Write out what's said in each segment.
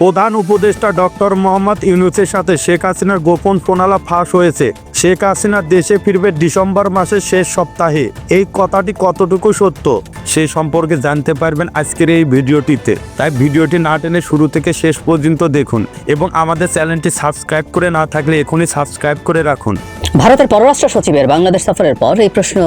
প্রধান উপদেষ্টা ডক্টর মোহাম্মদ ইউনুসের সাথে শেখ হাসিনার গোপন প্রণালা ফাঁস হয়েছে। শেখ হাসিনা দেশে ফিরবে ডিসেম্বর মাসের শেষ সপ্তাহে। এই কথাটি কতটুকু সত্য, সে সম্পর্কে জানতে পারবেন আজকের এই ভিডিওটিতে। তাই ভিডিওটি না টেনে শুরু থেকে শেষ পর্যন্ত দেখুন এবং আমাদের চ্যানেলটি সাবস্ক্রাইব করে না থাকলে এখনই সাবস্ক্রাইব করে রাখুন। ভারতের পররাষ্ট্র সচিবের বাংলাদেশ সফরের পর এই প্রশ্ন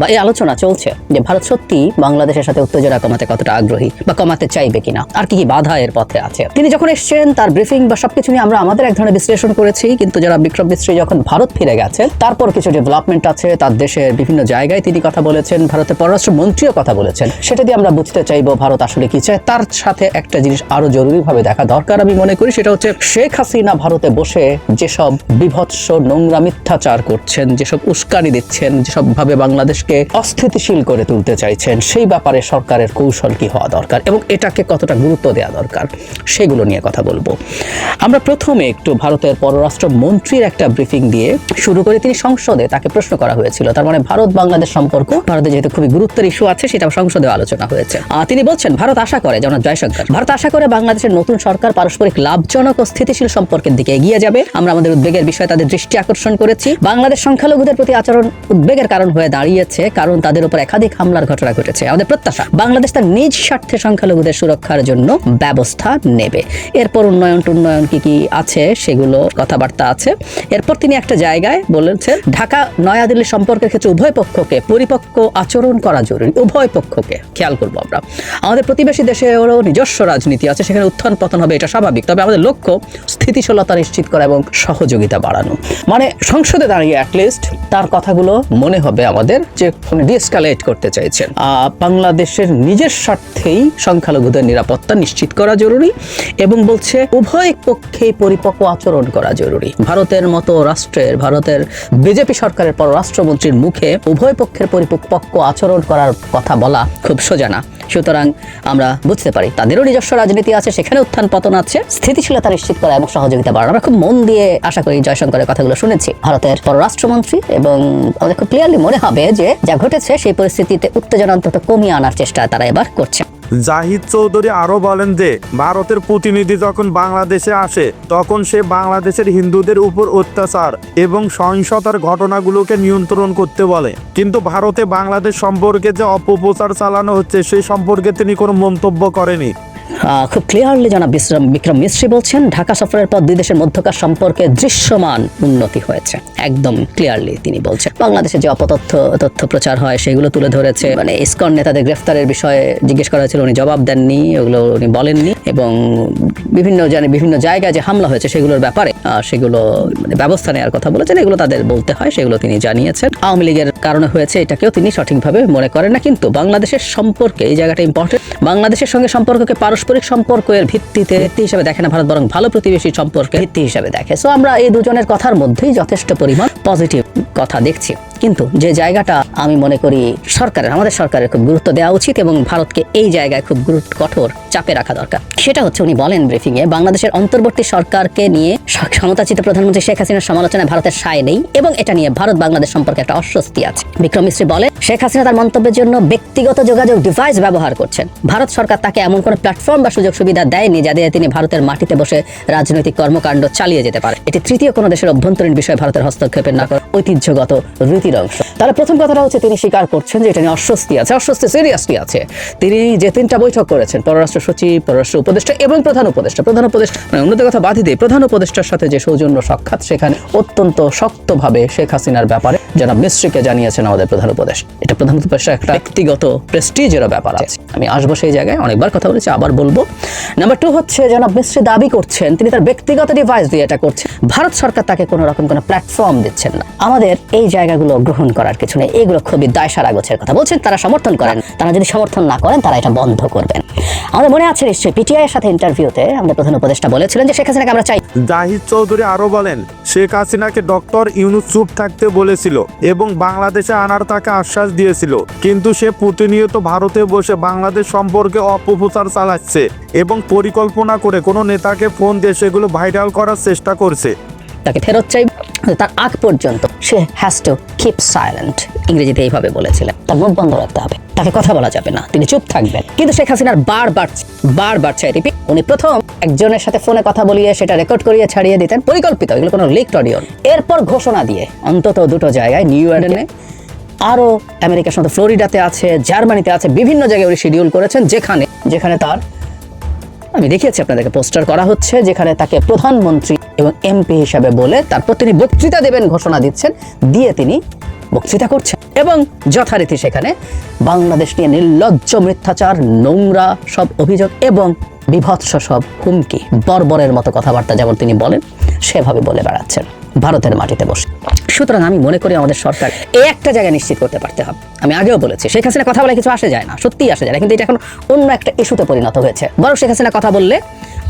বা এই আলোচনা চলছে যে ভারত সত্যি বাংলাদেশের সাথে উত্তেজনা কমাতে কতটা আগ্রহী বা কমাতে চাইবে কিনা? আর কি কি বাধা এর পথে আছে? তিনি যখন এসছেন, তার ব্রিফিং বা সবকিছু নিয়ে আমরা আমাদের এক ধরনের বিশ্লেষণ করেছি। কিন্তু যারা বিক্রম মিস্ত্রি যখন ভারত ফিরে গেছে তারপর কিছু ডেভেলপমেন্ট আছে, তার দেশের বিভিন্ন জায়গায় তিনি কথা বলেছেন, ভারতের পররাষ্ট্র মন্ত্রীও কথা বলেছেন। সেটা দিয়ে আমরা বুঝতে চাইব ভারত আসলে কি চায়। তার সাথে একটা জিনিস আরও জরুরিভাবে দেখা দরকার আমি মনে করি, সেটা হচ্ছে শেখ হাসিনা ভারতে বসে যেসব বিভৎস নোংরা মিথ্যাচার করছেন, যেসব উস্কানি দিচ্ছেন যেসব ভাবে বাংলাদেশকে অস্থিতিশীল করে তুলতে চাইছেন, সেই ব্যাপারে সরকারের কৌশল কি হওয়া দরকার এবং এটাকে কতটা গুরুত্ব দেওয়া দরকার, সেগুলো নিয়ে কথা বলব। আমরা প্রথমে একটু ভারতের পররাষ্ট্র মন্ত্রীর একটা ব্রিফিং দিয়ে শুরু করে। তিনি সংসদে তাকে প্রশ্ন করা হয়েছিল, তার মানে ভারত বাংলাদেশ সম্পর্ক, ভারতে যেহেতু খুবই গুরুত্বের ইস্যু আছে, সেটা সংসদে আলোচনা হয়েছে। তিনি বলছেন, ভারত আশা করে যেমন জয়শঙ্কর, ভারত আশা করে বাংলাদেশের নতুন সরকার পারস্পরিক লাভজনক ও স্থিতিশীল সম্পর্কের দিকে এগিয়ে যাবে। আমরা আমাদের উদ্বেগের বিষয়ে তাদের দৃষ্টি আকর্ষণ করেছি। বাংলাদেশ সংখ্যালঘুদের প্রতি আচরণ উদ্বেগের কারণ হয়ে দাঁড়িয়েছে, কারণ তাদের উপর একাধিক হামলার ঘটনা ঘটেছে। আমাদের প্রত্যাশা, বাংলাদেশ তার নিজ স্বার্থে সংখ্যালঘুদের সুরক্ষার জন্য ব্যবস্থা নেবে। এরপর উন্নয়ন টুন্নয়ন কি কি আছে সেগুলো কথাবার্তা আছে। এরপর তিনি একটা জায়গায় বলেছেন, ঢাকা নয়াদিল্লি সম্পর্কের ক্ষেত্রে উভয় পক্ষকে, পরিপক্ক আচরণ করা জরুরি। উভয় পক্ষকে, খেয়াল করব আমরা। আমাদের প্রতিবেশী দেশেরও নিজস্ব রাজনীতি আছে, সেখানে উত্থান পতন হবে, এটা স্বাভাবিক। তবে আমাদের লক্ষ্য স্থিতিশীলতা নিশ্চিত করা এবং সহযোগিতা বাড়ানো। মানে সংসদে দাঁড়িয়ে অ্যাটলিস্ট তার কথাগুলো মনে হবে আমাদের যে ডিএসকালেট করতে চাইছেন। বাংলাদেশের নিজের স্বার্থেই সংখ্যালঘুদের নিরাপত্তা নিশ্চিত করা জরুরি এবং বলছে উভয় পক্ষেই পরিপক্ক আচরণ করা জরুরি। ভারতের মতো রাষ্ট্রের, ভারতের বিজেপি সরকারের পররাষ্ট্রমন্ত্রীর মুখে উভয় পক্ষের পরিপক্ক আচরণ করার কথা বলা খুব সোজা না। সুতরাং আমরা বুঝতে পারি, তাদেরও নিজস্ব রাজনীতি আছে, সেখানে উত্থান পতন আছে, স্থিতিশীলতা নিশ্চিত করা এবং সহযোগিতা বাড়ানো। আমরা খুব মন দিয়ে আশা করি জয়শঙ্করের কথাগুলো শুনেছি। ভারতের পররাষ্ট্রমন্ত্রী এবং আমাদের খুব ক্লিয়ারলি মনে হবে যে যা ঘটেছে, সেই পরিস্থিতিতে উত্তেজনা অন্তত কমিয়ে আনার চেষ্টা তারা এবার করছে। জাহিদ চৌধুরী আরও বলেন যে, ভারতের প্রতিনিধি যখন বাংলাদেশে আসে, তখন সে বাংলাদেশের হিন্দুদের উপর অত্যাচার এবং সহিংসতার ঘটনাগুলোকে নিয়ন্ত্রণ করতে বলে। কিন্তু ভারতে বাংলাদেশ সম্পর্কে যে অপপ্রচার চালানো হচ্ছে সেই সম্পর্কে তিনি কোনো মন্তব্য করেনি। খুব ক্লিয়ারলি জানা বিশ্রাম বিক্রম মিস্ত্রি বলছেন, ঢাকা সফরের পর দুই দেশের মধ্যকার সম্পর্কে দৃশ্যমান উন্নতি হয়েছে। একদম ক্লিয়ারলি তিনি বলছেন। বাংলাদেশে যে অপতথ্য, তথ্য প্রচার হয়, সেগুলো তুলে ধরেছে। মানে ইসকন নেতাদের গ্রেফতারের বিষয়ে জিজ্ঞেস করা হয়েছিল, উনি জবাব দেননি, ওগুলো উনি বলেননি। এবং বিভিন্ন জানি, বিভিন্ন জায়গায় যে হামলা হয়েছে সেগুলোর ব্যাপারে সেগুলো মানে ব্যবস্থা নেওয়ার কথা বলেছেন। এগুলো তাদের বলতে হয়, সেগুলো তিনি জানিয়েছেন। আওয়ামী লীগের কারণে হয়েছে এটাকেও তিনি সঠিকভাবে মনে করেন না। কিন্তু বাংলাদেশের সম্পর্কে এই জায়গাটা ইম্পর্টেন্ট বাংলাদেশের সঙ্গে সম্পর্ককে পারস্পরিক সম্পর্কের ভিত্তিতে ভিত্তি হিসাবে দেখে না ভারত, বরং ভালো প্রতিবেশী সম্পর্কে ভিত্তি হিসাবে দেখে। সো আমরা এই দুজনের কথার মধ্যেই যথেষ্ট পরিমাণ পজিটিভ কথা দেখছি। কিন্তু যে জায়গাটা আমি মনে করি সরকারের, আমাদের সরকারের খুব গুরুত্ব দেওয়া উচিত এবং ভারতকে এই জায়গায় খুব গুরুত্ব কঠোর চাপে রাখা দরকার। সেটা হচ্ছে উনি বলেন ব্রিফিং এ বাংলাদেশের অন্তর্বর্তী সরকারকে নিয়ে ক্ষমতাচ্যুত প্রধানমন্ত্রী শেখ হাসিনার সমালোচনায় ভারতের সায় নেই এবং এটা নিয়ে ভারত বাংলাদেশ সম্পর্কে একটা অস্বস্তি আছে। বিক্রম মিশ্রী বলে শেখ হাসিনা তার মন্তব্যের জন্য ব্যক্তিগত যোগাযোগ ডিভাইস ব্যবহার করছেন। ভারত সরকার তাকে এমন কোনো প্ল্যাটফর্ম বা সুযোগ সুবিধা দেয়নি যা দিয়ে তিনি ভারতের মাটিতে বসে রাজনৈতিক কর্মকাণ্ড চালিয়ে যেতে পারে। এটি তৃতীয় কোনো দেশের অভ্যন্তরীণ বিষয়ে ভারতের হস্তক্ষেপের না ঐতিহ্যগত রীতির অংশ। তাহলে প্রথম কথাটা হচ্ছে তিনি স্বীকার করছেন যে এটা নিয়ে অস্বস্তি আছে, অস্বস্তি সিরিয়াসলি আছে। তিনি যে তিনটা বৈঠক করেছেন, পররাষ্ট্র সচিব, পররাষ্ট্র উপদেষ্টা এবং প্রধান উপদেষ্টা প্রধান উপদেষ্টা মানে কথা দিয়ে প্রধান উপদেষ্টার সাথে যে সৌজন্য সাক্ষাৎ, সেখানে অত্যন্ত শক্তভাবে শেখ হাসিনার ব্যাপারে মিস্ত্রিকে জানিয়েছেন আমাদের প্রধান এটা প্রধান উপদেষ্টা একটা ব্যক্তিগত ব্যাপার আছে। আমি আসব সেই জায়গায়, অনেকবার কথা বলেছি, আবার বলব। নাম্বার টু হচ্ছে, জনাব মিস্ত্রি দাবি করছেন, তিনি তার ব্যক্তিগত ডিভাইস দিয়ে এটা করছেন। ভারত সরকার তাকে কোনো রকম কোনো প্ল্যাটফর্ম দিচ্ছেন না। আমাদের এই জায়গাগুলো গ্রহণ করার কিছু নেই এগুলো খুবই দায়সারা গোছের কথা। বলছেন, তারা সমর্থন করেন। তারা যদি সমর্থন না করেন, তারা এটা বন্ধ করবেন। আমাদের মনে আছে নিশ্চয়ই পিটিআই এর সাথে ইন্টারভিউতে আমাদের প্রধান উপদেষ্টা বলেছিলেন যে শেখ হাসিনাকে আমরা চাই। জাহিদ চৌধুরী আরও বলেন, শেখ হাসিনাকে ডক্টর ইউনুস চুপ থাকতে বলেছিল এবং বাংলাদেশে আনার তাকে আশ্বাস দিয়েছিল। কিন্তু সে প্রতিনিয়ত ভারতে বসে বাংলাদেশ সম্পর্কে অপপ্রচার চালাচ্ছে এবং পরিকল্পনা করে কোনো নেতাকে ফোন দিয়ে সেগুলো ভাইরাল করার চেষ্টা করছে। তাকে ফেরত চাই। তার আগ পর্যন্ত সে হ্যাজ টু কিপ সাইলেন্ট ইংরেজিতে এইভাবে বলেছিলেন। তার মুখ বন্ধ রাখতে হবে। তাকে কথা বলা যাবে না। তিনি চুপ থাকবেন। কিন্তু শেখ হাসিনার বারবার বারবার চাই রিপিট উনি প্রথম একজনের সাথে ফোনে কথা বলিয়ে সেটা রেকর্ড করিয়ে ছাড়িয়ে দিতেন। পরিকল্পিত, এগুলো কোনো লিকড অডিও এরপর ঘোষণা দিয়ে অন্তত দুটো জায়গায় নিউ ইয়র্কে আরও আমেরিকার সাথে ফ্লোরিডাতে আছে জার্মানিতে আছে, বিভিন্ন জায়গায় উনি শিডিউল করেছেন যেখানে যেখানে তার আমি দেখিয়েছি, আপনাদেরকে পোস্টার করা হচ্ছে, যেখানে তাকে প্রধানমন্ত্রী এবং এমপি হিসাবে বলে তারপর তিনি বক্তৃতা দেবেন, ঘোষণা দিচ্ছেন, দিয়ে তিনি বক্তৃতা করছেন। এবং যথারীতি সেখানে বাংলাদেশ নিয়ে নির্লজ্জ মিথ্যাচার, নোংরা সব অভিযোগ এবং বিভৎস সব হুমকি, বর্বরের মতো কথাবার্তা যেমন তিনি বলেন, সেভাবে বলে বেড়াচ্ছেন, ভারতের মাটিতে বসে। সুতরাং আমি মনে করি আমাদের সরকার এই একটা জায়গা নিশ্চিত করতে পারতে হবে। আমি আগেও বলেছি, শেখ হাসিনা কথা বলে কিছু আসে যায় না, সত্যিই আসে যায় না, কিন্তু এটা এখন অন্য একটা ইস্যুতে পরিণত হয়েছে। বরং শেখ হাসিনা কথা বললে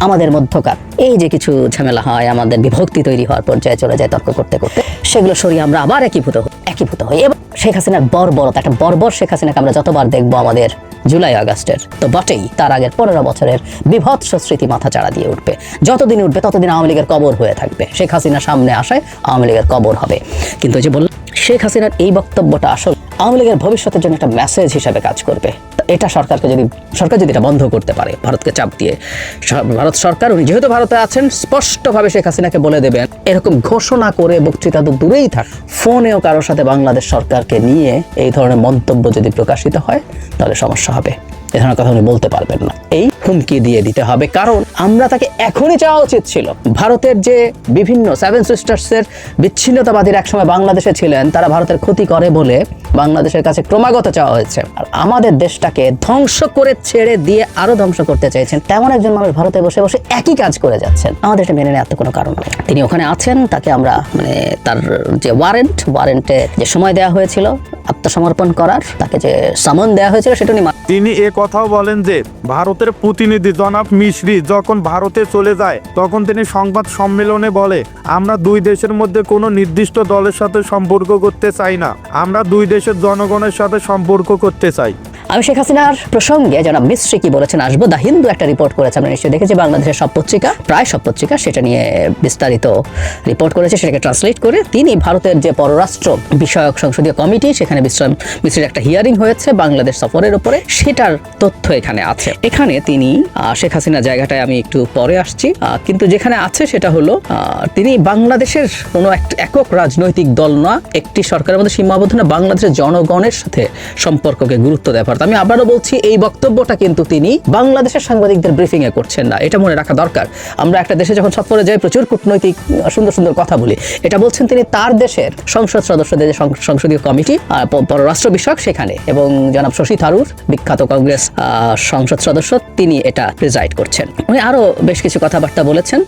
আমাদের মধ্যকার এই যে কিছু ঝামেলা হয়, আমাদের বিভক্তি তৈরি হওয়ার পর্যায়ে চলে যায় তর্ক করতে করতে, সেগুলো সরিয়ে আমরা আবার একীভূত হই একীভূত হই। এবং শেখ হাসিনার বর্বরতা, একটা বর্বর শেখ হাসিনাকে আমরা যতবার দেখব আমাদের জুলাই আগস্টের। তো বটেই তার আগের পনেরো বছরের বিভৎস স্মৃতি মাথা চাড়া দিয়ে উঠবে। যতদিন উঠবে, ততদিন আওয়ামী লীগের কবর হয়ে থাকবে। শেখ হাসিনা সামনে আসায় আওয়ামী লীগের কবর হবে। কিন্তু যে বললাম, শেখ হাসিনার এই বক্তব্যটা আসলে আওয়ামী লীগের ভবিষ্যতের জন্য একটা মেসেজ হিসাবে কাজ করবে। এটা সরকারকে যদি, সরকার যদি এটা বন্ধ করতে পারে, ভারতকে চাপ দিয়ে ভারত সরকার, উনি যেহেতু ভারতে আছেন, স্পষ্টভাবে শেখ হাসিনাকে বলে দেবেন এরকম ঘোষণা করে বক্তৃতা তো দূরেই থাক। ফোনেও কারোর সাথে বাংলাদেশ সরকারকে নিয়ে এই ধরনের মন্তব্য যদি প্রকাশিত হয়, তাহলে সমস্যা হবে। এ ধরনের কথা উনি বলতে পারবেন না। এই হুমকি দিয়ে দিতে হবে, কারণ আমরা তাকে এখনই চাওয়া উচিত ছিল। ভারতের যে বিভিন্ন সেভেন সিস্টার্সের বিচ্ছিন্নতাবাদীরা একসময় বাংলাদেশে ছিলেন, তারা ভারতের ক্ষতি করে বলে বাংলাদেশের কাছে ক্রমাগত চাওয়া হয়েছে। আর আমাদের দেশটাকে ধ্বংস করে ছেড়ে দিয়ে আরও ধ্বংস করতে চাইছেন তেমন একজন মানুষ ভারতে বসে বসে একই কাজ করে যাচ্ছেন। আমাদের এটা মেনে নেওয়ার তো কোনো কারণ নেই। তিনি ওখানে আছেন, তাকে আমরা মানে তার যে ওয়ারেন্ট ওয়ারেন্টে যে সময় দেওয়া হয়েছিল, আত্মসমর্পণ করার, তাকে যে সামন দেওয়া হয়েছিল, সেটা উনি তিনি এ কথাও বলেন যে, ভারতের প্রতিনিধি জনাব মিশ্রি যখন ভারতে চলে যায়, তখন তিনি সংবাদ সম্মেলনে বলে, আমরা দুই দেশের মধ্যে কোনো নির্দিষ্ট দলের সাথে সম্পর্ক করতে চাই না। আমরা দুই দেশের জনগণের সাথে সম্পর্ক করতে চাই। আমি শেখ হাসিনার প্রসঙ্গে যারা মিস্ত্রি কি বলেছেন, আসব দা হিন্দু একটা রিপোর্ট করেছে। আমরা নিশ্চয়ই দেখেছি, বাংলাদেশের সব পত্রিকা, প্রায় সব পত্রিকা সেটা নিয়ে বিস্তারিত রিপোর্ট করেছে, সেটাকে ট্রান্সলেট করে তিনি ভারতের যে পররাষ্ট্র বিষয়ক সংসদীয় কমিটি, সেখানে বিশ্রাম মিস্ত্রির একটা হিয়ারিং হয়েছে বাংলাদেশ সফরের উপরে। সেটার তথ্য এখানে আছে। এখানে তিনি শেখ হাসিনা জায়গাটায় আমি একটু পরে আসছি। কিন্তু যেখানে আছে সেটা হলো তিনি বাংলাদেশের কোনো এক, একক রাজনৈতিক দল না, একটি সরকারের মধ্যে সীমাবদ্ধ না, বাংলাদেশের জনগণের সাথে সম্পর্ককে গুরুত্ব দেওয়া ভারত আমি আবারও বলছি, এই বক্তব্যটা কিন্তু তিনি বাংলাদেশের সাংবাদিকদের ব্রিফিং এ করছেন না। এটা মনে রাখা দরকার। আমরা একটা দেশে যখন সফরে যাই, প্রচুর কূটনৈতিক সুন্দর সুন্দর কথা বলি। এটা বলছেন তিনি তার দেশের সংসদ সদস্যদের যে সংসদীয় কমিটি পররাষ্ট্র বিষয়ক সেখানে। এবং জনাব শশী থারুর বিখ্যাত কংগ্রেস সংসদ সদস্য, তিনি এটা প্রিজাইড করছেন। উনি আরও বেশ কিছু কথাবার্তা বলেছেন।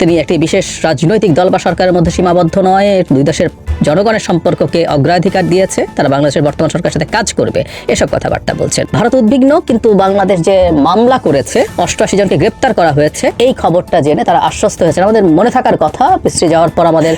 তিনি একটি বিশেষ রাজনৈতিক দল বা সরকারের মধ্যে সীমাবদ্ধ নয়। দুই দেশের জনগণের সম্পর্ককে অগ্রাধিকার দিয়েছে, তারা বাংলাদেশের বর্তমান সরকারের সাথে কাজ করবে, এসব কথাবার্তা বলছেন। ভারত উদ্বিগ্ন, কিন্তু বাংলাদেশ যে মামলা করেছে, অষ্টআশি জনকে গ্রেপ্তার করা হয়েছে, এই খবরটা জেনে তারা আশ্বস্ত হয়েছেন। আমাদের মনে থাকার কথা পিস্ত্রি যাওয়ার পর আমাদের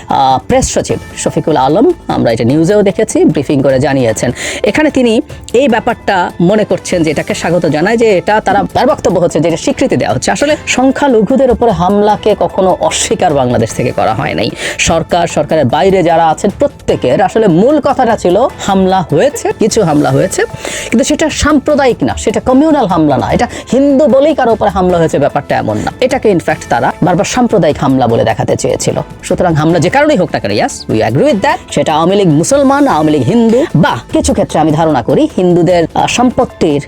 প্রেস সচিব শফিকুল আলম, আমরা এটা নিউজেও দেখেছি ব্রিফিং করে জানিয়েছেন। এখানে তিনি এই ব্যাপারটা মনে করছেন যে এটাকে স্বাগত জানায় যে এটা তারা তার বক্তব্য হচ্ছে যে এটা স্বীকৃতি দেওয়া হচ্ছে। আসলে সংখ্যালঘুদের উপরে হামলাকে কখনো অস্বীকার বাংলাদেশ থেকে করা হয় নাই। সরকার, সরকারের বাইরে যারা আছেন প্রত্যেকের আসলে মূল কথাটা ছিল, হামলা হয়েছে, কিছু হামলা হয়েছে, কিন্তু সেটা সাম্প্রদায়িক না, সেটা কমিউনাল হামলা না। এটা হিন্দু বলেই কারও উপরে হামলা হয়েছে, ব্যাপারটা এমন না। এটাকে ইনফ্যাক্ট তারা বারবার সাম্প্রদায়িক হামলা বলে দেখাতে চেয়েছিল। সুতরাং হামলা যে কারণেই হোক না কেন yes we agree with that সেটা আওয়ামী লীগ মুসলমান, আওয়ামী লীগ হিন্দু। বা কিছু ক্ষেত্রে আমি ধারণা করি হিন্দুদের সম্পত্তির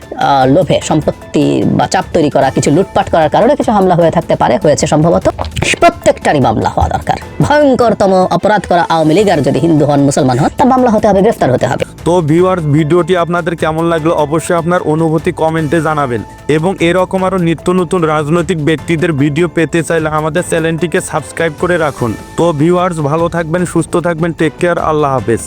লোভে, সম্পত্তি বা চাপ তৈরি করা, কিছু লুটপাট করার কারণে কিছু হামলা হয়ে থাকতে পারে, হয়েছে সম্ভবত। প্রত্যেকটারই মামলা হওয়া দরকার। ভয়ঙ্করতম অপরাধ করা আওয়ামী লীগ আর যদি হিন্দু হন, মুসলমান হন, তার মামলা হতে হবে, গ্রেফতার হতে হবে। তো ভিউয়ার্স ভিডিওটি আপনাদের কেমন লাগল অবশ্যই আপনার অনুভূতি কমেন্টে জানাবেন। এবং এরকম আরও নিত্য নতুন রাজনৈতিক ব্যক্তিদের ভিডিও পেতে চাইলে আমাদের চ্যানেলটিকে সাবস্ক্রাইব করে রাখুন। তো ভিউয়ার্স ভালো থাকবেন, সুস্থ থাকবেন টেক কেয়ার আল্লাহ হাফেজ।